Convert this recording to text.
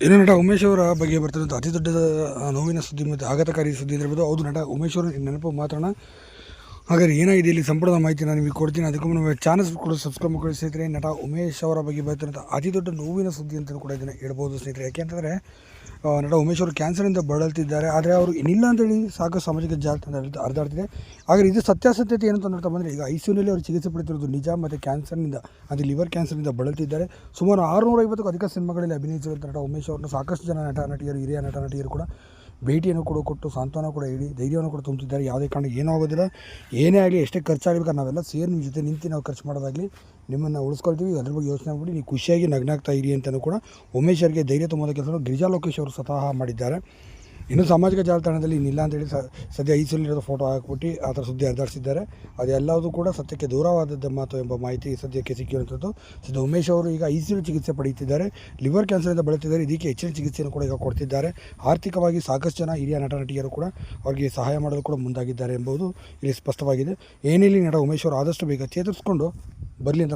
ಇನ್ನು ನಟ ಉಮೇಶ್ ಅವರ ಬಗ್ಗೆ ಬರ್ತಿರೋದು ಅತಿ ದೊಡ್ಡ ಆ, ನೋವಿನ ಸುದ್ದಿ ಮತ್ತು ಆಘಾತಕಾರಿ ಸುದ್ದಿ ಅಂತ ಹೌದು ನಟ ಉಮೇಶ್ ಅವರ ನೆನಪು ಮಾತ್ರಣ ಹಾಗಾದ್ರೆ ಏನಾಗಿದೆ ಇಲ್ಲಿ ಸಂಪೂರ್ಣ ಮಾಹಿತಿ ನಾನು ನಿಮಗೆ ಕೊಡ್ತೀನಿ. ಅದಕ್ಕೂ ನಮಗೆ ಚಾನಲ್ಸ್ ಕೂಡ ಸಬ್ಸ್ಕ್ರೈಬ್ ಮಾಡ್ಕೊಳ್ಳಿ ಸ್ನೇಹಿತರೆ. ನಟ ಉಮೇಶ್ ಅವರ ಬಗ್ಗೆ ಬರ್ತಿರೋಂಥ ಅತಿ ದೊಡ್ಡ ನೋವಿನ ಸುದ್ದಿ ಅಂತ ಕೂಡ ಇದನ್ನು ಹೇಳ್ಬೋದು ಸ್ನೇಹಿತರೆ. ಯಾಕೆಂತಂದರೆ ನಟ ಉಮೇಶ್ ಅವರು ಕ್ಯಾನ್ಸರಿಂದ ಬಳಲ್ತಿದ್ದಾರೆ. ಆದರೆ ಅವರು ಇನ್ನಿಲ್ಲ ಅಂತೇಳಿ ಸಾಕು ಸಾಮಾಜಿಕ ಜಾಲತ ಅರ್ಧಾಡ್ತಿದೆ ಆದರೆ ಇದು ಸತ್ಯಾಸತ್ಯತೆ ಏನು ಅಂತ ಬಂದರೆ, ಈಗ ಐ ಸಿ ಅವರು ಚಿಕಿತ್ಸೆ ಪಡೆದಿರೋದು ನಿಜ ಮತ್ತು ಕ್ಯಾನ್ಸರ್ನಿಂದ ಅದು ಲಿವರ್ ಕ್ಯಾನ್ಸರ್ನಿಂದ ಬಳಲ್ತಿದ್ದಾರೆ. ಸುಮಾರು ಆರುನೂರ ಐವತ್ತಕ್ಕೂ ಅಧಿಕ ಸಿನಿಮಾಗಳಲ್ಲಿ ಅಭಿನಯಿಸಿರುವಂಥ ನಟ ಉಮೇಶ್ ಅವ್ರನ್ನ ಸಾಕಷ್ಟು ಜನ ನಟ, ನಟಿಯರು, ಹಿರಿಯ ನಟ, ನಟಿಯರು ಕೂಡ ಭೇಟಿಯನ್ನು ಕೂಡ ಕೊಟ್ಟು ಸಾಂತ್ವನ ಕೂಡ ಹೇಳಿ ಧೈರ್ಯವನ್ನು ಕೂಡ ತುಂಬುತ್ತಿದ್ದಾರೆ ಯಾವುದೇ ಕಾರಣಕ್ಕೆ ಏನೂ ಆಗೋದಿಲ್ಲ. ಏನೇ ಆಗಲಿ ಎಷ್ಟೇ ಖರ್ಚಾಗಬೇಕಾದ್ರೆ ನಾವೆಲ್ಲ ಸೇರಿ ನಿಮ್ಮ ಜೊತೆ ನಿಂತು ನಾವು ಖರ್ಚು ಮಾಡೋದಾಗಲಿ ನಿಮ್ಮನ್ನು ಉಳಿಸ್ಕೊಳ್ತೀವಿ. ಅದ್ರ ಬಗ್ಗೆ ಯೋಚನೆ ಮಾಡಿ ನೀವು ಖುಷಿಯಾಗಿ ನಗ್ನಾಗ್ತಾ ಇರಿ ಅಂತಲೂ ಕೂಡ ಉಮೇಶ್ ಅವರಿಗೆ ಧೈರ್ಯ ತುಂಬೋದಕ್ಕೆ ಗಿರಿಜಾ ಲೋಕೇಶ್ ಅವರು ಸ್ವತಃ ಮಾಡಿದ್ದಾರೆ. ಇನ್ನು ಸಾಮಾಜಿಕ ಜಾಲತಾಣದಲ್ಲಿ ಇನ್ನಿಲ್ಲ ಅಂತೇಳಿ ಸದ್ಯ ಐಸಲ್ಲಿರೋದು ಫೋಟೋ ಹಾಕ್ಬಿಟ್ಟು ಆ ಥರ ಸುದ್ದಿ ಹರಿದಾಡ್ಸಿದ್ದಾರೆ ಅದೆಲ್ಲವೂ ಕೂಡ ಸತ್ಯಕ್ಕೆ ದೂರವಾದದ್ದು ಮಾತು ಎಂಬ ಮಾಹಿತಿ ಸದ್ಯಕ್ಕೆ ಸಿಕ್ಕಿರುವಂಥದ್ದು. ಸದ್ಯ ಉಮೇಶ್ ಅವರು ಈಗ ಐಸಿಯು ಚಿಕಿತ್ಸೆ ಪಡೆಯುತ್ತಿದ್ದಾರೆ. ಲಿವರ್ ಕ್ಯಾನ್ಸರಿಂದ ಬಳಲ್ತಿದ್ದಾರೆ ಇದಕ್ಕೆ ಹೆಚ್ಚಿನ ಚಿಕಿತ್ಸೆಯನ್ನು ಕೂಡ ಈಗ ಕೊಡ್ತಿದ್ದಾರೆ. ಆರ್ಥಿಕವಾಗಿ ಸಾಕಷ್ಟು ಜನ ಹಿರಿಯ ನಟ ನಟಿಯರು ಕೂಡ ಅವರಿಗೆ ಸಹಾಯ ಮಾಡಲು ಕೂಡ ಮುಂದಾಗಿದ್ದಾರೆ ಎಂಬುದು ಇಲ್ಲಿ ಸ್ಪಷ್ಟವಾಗಿದೆ. ಏನಿಲ್ಲಿ ನಟ ಉಮೇಶ್ ಅವರು ಆದಷ್ಟು ಬೇಗ ಚೇತರಿಸ್ಕೊಂಡು ಬರಲಿ ಅಂತ